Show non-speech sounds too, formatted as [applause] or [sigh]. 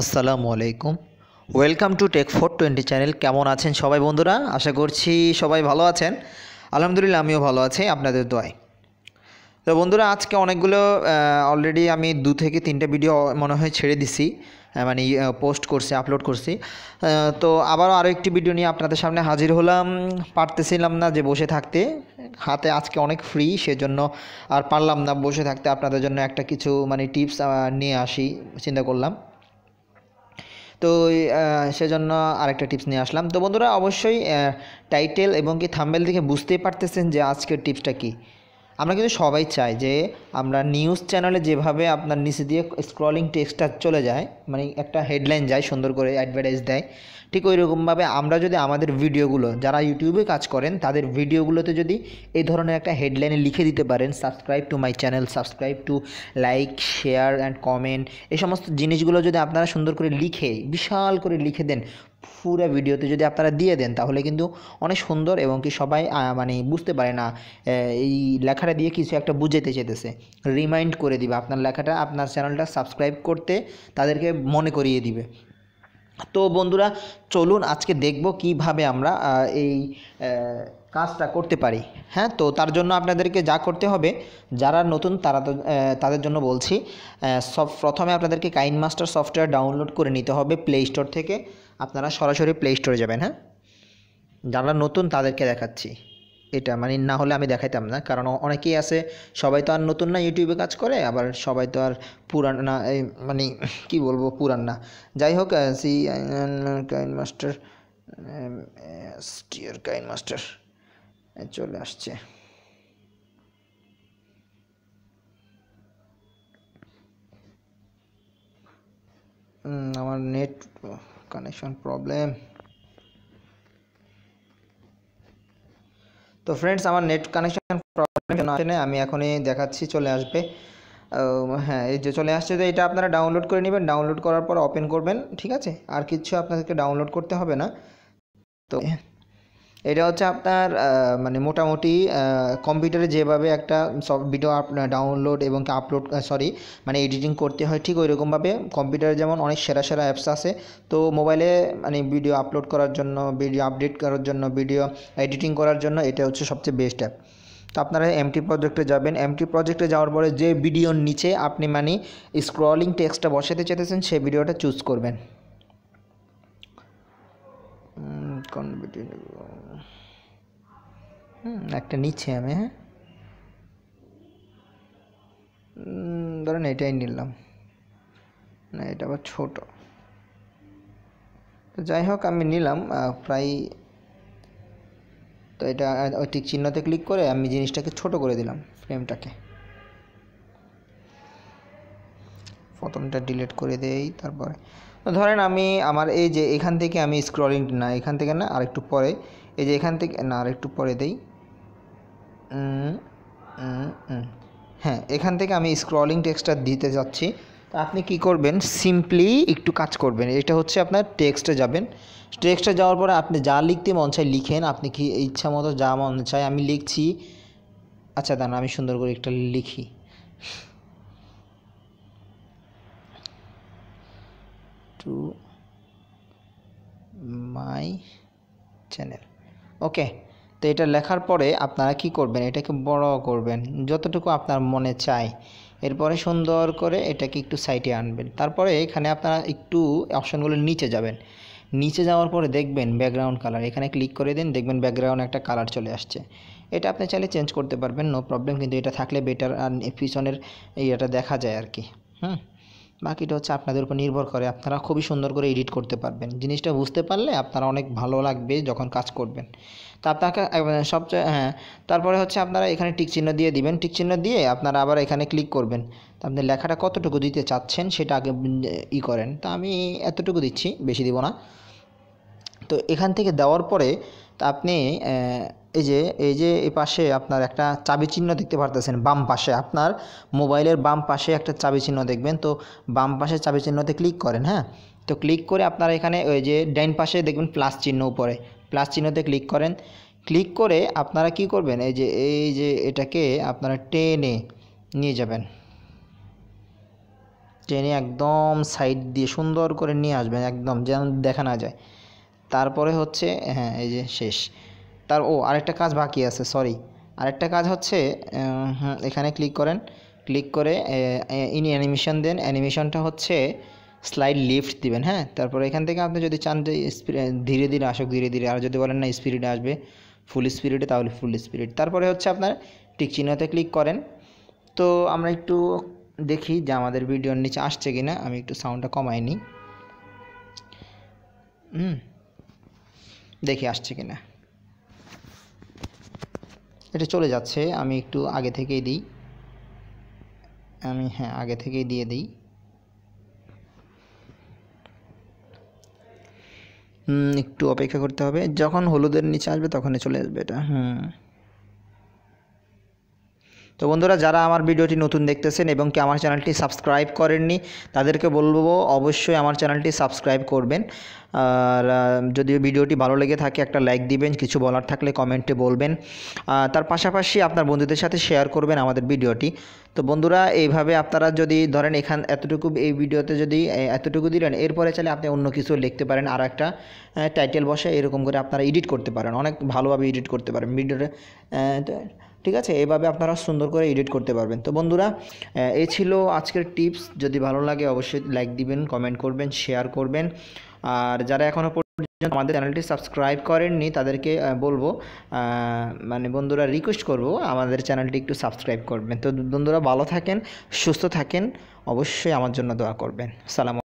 আসসালামু আলাইকুম। Welcome to tech four twenty channel কেমন আছেন সবাই বন্ধুরা? আশা করছি সবাই ভালো আছেন। আলহামদুলিল্লাহ, আমিও ভালো আছি, আপনাদের দোয়ায়। তো বন্ধুরা, আজকে অনেকগুলো অলরেডি আমি দু থেকে তিনটে ভিডিও মনে হয় ছেড়ে দিছি মানে পোস্ট করছি আপলোড করছি। তো আবারও আরও একটি ভিডিও নিয়ে আপনাদের সামনে হাজির হলাম। পারতেছিলাম না যে বসে থাকতে। হাতে আজকে অনেক ফ্রি সেজন্য আর পারলাম না বসে থাকতে। আপনাদের জন্য একটা কিছু মানে টিপস নিয়ে আসি, চিন্তা করলাম। তো সেজন্য আরেকটা টিপস নিয়ে আসলাম। তো বন্ধুরা, অবশ্যই টাইটেল এবং কি থাম্বেল দেখে বুঝতেই পারতেছেন যে আজকের টিপসটা কি। আমরা কিন্তু সবাই চাই যে আমরা নিউজ চ্যানেলে যেভাবে আপনার নিচে দিয়ে স্ক্রলিং টেক্সটটা চলে যায় মানে একটা হেডলাইন যায়, সুন্দর করে অ্যাডভার্টাইজ দেয়, ঠিক ওই রকমভাবে আমরা যদি আমাদের ভিডিওগুলো যারা ইউটিউবে কাজ করেন, তাদের ভিডিওগুলোতে যদি এই ধরনের একটা হেডলাইনে লিখে দিতে পারেন subscribe to my channel subscribe to like share and comment এই সমস্ত জিনিসগুলো যদি আপনারা সুন্দর করে লিখে, বিশাল করে লিখে দেন পুরো ভিডিওতে যদি আপনারা দিয়ে দেন, তাহলে কিন্তু অনেক সুন্দর এবং কি সবাই মানে বুঝতে পারে না এই লেখাটা দিয়ে কিছু একটা বুঝাতে চেতেছে রিমাইন্ড করে দিবে, আপনার লেখাটা, আপনার চ্যানেলটা সাবস্ক্রাইব করতে তাদেরকে মনে করিয়ে দিবে। তো বন্ধুরা, চলুন আজকে দেখব কীভাবে আমরা এই কাজটা করতে পারি। হ্যাঁ তো তার জন্য আপনাদেরকে যা করতে হবে, যারা নতুন তারা তাদের জন্য বলছি সব প্রথমে আপনাদেরকে কাইন মাস্টার সফটওয়্যার ডাউনলোড করে নিতে হবে প্লে স্টোর থেকে। আপনারা সরাসরি প্লে স্টোরে যাবেন হ্যাঁ? যারা নতুন তাদেরকে দেখাচ্ছি। এটা মানে না হলে আমি দেখাইতাম না, কারণ অনেকেই আছে, সবাই তো আর নতুন না ইউটিউবে কাজ করে, আবার সবাই তো আর পুরান না, এই মানে [laughs] কি বলব, পুরান না। যাই হোক সি কাইন মাস্টার স্টিয়ার কাইন মাস্টার চলে আসছে। আমার নেট কানেকশন প্রবলেম তো ফ্রেন্ডস আমার নেট কানেকশন প্রবলেম আসে না আমি এখনই দেখাচ্ছি, চলে আসবে। হ্যাঁ এই যে চলে আসছে তো এটা আপনারা ডাউনলোড করে নেবেন। ডাউনলোড করার পর ওপেন করবেন, ঠিক আছে? আর কিছু আপনাদেরকে ডাউনলোড করতে হবে না। তো এটা হচ্ছে আপনার মানে মোটামুটি কম্পিউটারে যেভাবে একটা সব ভিডিও ডাউনলোড এবং আপলোড সরি মানে এডিটিং করতে হয়, ঠিক ওই রকমভাবে কম্পিউটারে যেমন অনেক সেরা সেরা অ্যাপস আছে। তো মোবাইলে মানে ভিডিও আপলোড করার জন্য ভিডিও আপডেট করার জন্য ভিডিও এডিটিং করার জন্য এটা হচ্ছে সবচেয়ে বেস্ট অ্যাপ তো আপনারা এমটি প্রজেক্টে যাবেন। এমটি প্রজেক্টে যাওয়ার পরে যে ভিডিওর নিচে আপনি মানে স্ক্রলিং টেক্সটটা বসাতে চাইতেছেন সেই ভিডিওটা চুজ করবেন। কোন ভিডিও একটা নিচ্ছে আমি হ্যাঁ? ধরেন এটাই নিলাম। না, এটা আবার ছোট। তো যাই হোক, আমি নিলাম প্রায় তো এটা ওই টিক চিহ্নতে ক্লিক করে আমি জিনিসটাকে ছোট করে দিলাম ফ্রেমটাকে প্রথমটা ডিলিট করে দেই, তারপরে ধরেন আমি আমার এই যে এখান থেকে আমি স্ক্রলিং না, এখান থেকে না, আরেকটু পরে, এই যে এখান থেকে, না, আরেকটু পরে দেই। হ্যাঁ এখান থেকে আমি স্ক্রলিং টেক্সটটা দিতে যাচ্ছি। তো আপনি কি করবেন? সিম্পলি একটু কাজ করবেন। এটা হচ্ছে আপনার টেক্সটে যাবেন। টেক্সটে যাওয়ার পরে আপনি যা লিখতে মন চায় লিখেন। আপনি কি ইচ্ছা মতো যা মন চায় আমি লিখছি। আচ্ছা দাঁড়ান, আমি সুন্দর করে একটা লিখি। টু মাই চ্যানেল ওকে তো এটা লেখার পরে আপনারা কি করবেন? এটাকে বড় করবেন, যতটুকু আপনার মনে চায় এরপরে সুন্দর করে এটাকে একটু সাইডে আনবেন। তারপরে এখানে আপনারা একটু অপশনগুলো নিচে যাবেন। নিচে যাওয়ার পরে দেখবেন ব্যাকগ্রাউন্ড কালার এখানে ক্লিক করে দিন, দেখবেন ব্যাকগ্রাউন্ড একটা কালার চলে আসছে। এটা আপনি চাইলে চেঞ্জ করতে পারবেন নো প্রবলেম কিন্তু এটা থাকলে বেটার আর পিছনের ইয়েটা দেখা যায় আর কি। হুম? বাকিটা হচ্ছে আপনাদের উপর নির্ভর করে। আপনারা খুবই সুন্দর করে এডিট করতে পারবেন। জিনিসটা বুঝতে পারলে আপনারা অনেক ভালো লাগবে যখন কাজ করবেন। তা আপনাকে সবচেয়ে হ্যাঁ তারপরে হচ্ছে আপনারা এখানে টিক চিহ্ন দিয়ে দিবেন। টিক চিহ্ন দিয়ে আপনারা আবার এখানে ক্লিক করবেন। তা আপনি লেখাটা কতটুকু দিতে চাচ্ছেন সেটা আগে ই করেন। তা আমি এতটুকু দিচ্ছি, বেশি দিব না। তো এখান থেকে দেওয়ার পরে তা আপনি এই যে এই যে এই পাশে আপনার একটা চাবি চিহ্ন দেখতে পারতেছেন, বাম পাশে। আপনার মোবাইলের বাম পাশে একটা চাবি চিহ্ন দেখবেন। তো বাম পাশে চাবি চিহ্নতে ক্লিক করেন হ্যাঁ? তো ক্লিক করে আপনারা এখানে ওই যে ডাইন পাশে দেখবেন প্লাস চিহ্ন উপরে। প্লাস চিহ্নতে ক্লিক করেন। ক্লিক করে আপনারা কি করবেন? এই যে এই যে এটাকে আপনারা টেনে নিয়ে যাবেন। টেনে একদম সাইড দিয়ে সুন্দর করে নিয়ে আসবেন, একদম যেন দেখা না যায়। তারপরে হচ্ছে হ্যাঁ এই যে শেষ। তার, ও, আরেকটা কাজ বাকি আছে সরি আরেকটা কাজ হচ্ছে এখানে ক্লিক করেন। ক্লিক করে ইনি অ্যানিমেশন দেন। অ্যানিমেশনটা হচ্ছে স্লাইড লিফট দিবেন হ্যাঁ? তারপরে এখান থেকে আপনি যদি চান যে ধীরে ধীরে আসুক, ধীরে ধীরে। আর যদি বলেন না স্পিরিটে আসবে ফুল স্পিরিটে তাহলে ফুল স্পিরিট তারপরে হচ্ছে আপনার টিক চিহ্নতে ক্লিক করেন। তো আমরা একটু দেখি যে আমাদের ভিডিওর নিচে আসছে কি না আমি একটু সাউন্ডটা কমাই নিই। হুম, দেখি আসছে কি না এটা চলে যাচ্ছে, আমি একটু আগে থেকেই দিই। আমি হ্যাঁ আগে থেকেই দিয়ে দিই। একটু অপেক্ষা করতে হবে। যখন হলুদের নিচে আসবে তখনই চলে আসবে এটা। হুম। তো বন্ধুরা, যারা আমার ভিডিওটি নতুন দেখতেছেন এবং কি আমার চ্যানেলটি সাবস্ক্রাইব করেননি, তাদেরকে বলব অবশ্যই আমার চ্যানেলটি সাবস্ক্রাইব করবেন। আর যদি ভিডিওটি ভালো লেগে থাকে, একটা লাইক দিবেন, কিছু বলার থাকলে কমেন্টে বলবেন। তার পাশাপাশি আপনার বন্ধুদের সাথে শেয়ার করবেন আমাদের ভিডিওটি। তো বন্ধুরা, এইভাবে আপনারা যদি ধরেন এখান, এতটুকু এই ভিডিওতে যদি এতটুকু দিলেন, এরপরে চাইলে আপনি অন্য কিছু লিখতে পারেন, আর একটা টাইটেল বসে এরকম করে আপনারা এডিট করতে পারেন, অনেক ভালোভাবে এডিট করতে পারেন ভিডিওটা ঠিক আছে? এভাবে আপনারা সুন্দর করে এডিট করতে পারবেন। তো বন্ধুরা এই ছিল আজকের টিপস যদি ভালো লাগে অবশ্যই লাইক দিবেন কমেন্ট করবেন শেয়ার করবেন। আর যারা এখনও পর্যন্ত আমাদের চ্যানেলটি সাবস্ক্রাইব করেননি, তাদেরকে বলব মানে বন্ধুরা রিকোয়েস্ট করব আমাদের চ্যানেলটি একটু সাবস্ক্রাইব করবেন। তো বন্ধুরা ভালো থাকেন, সুস্থ থাকেন, অবশ্যই আমার জন্য দোয়া করবেন। সালাম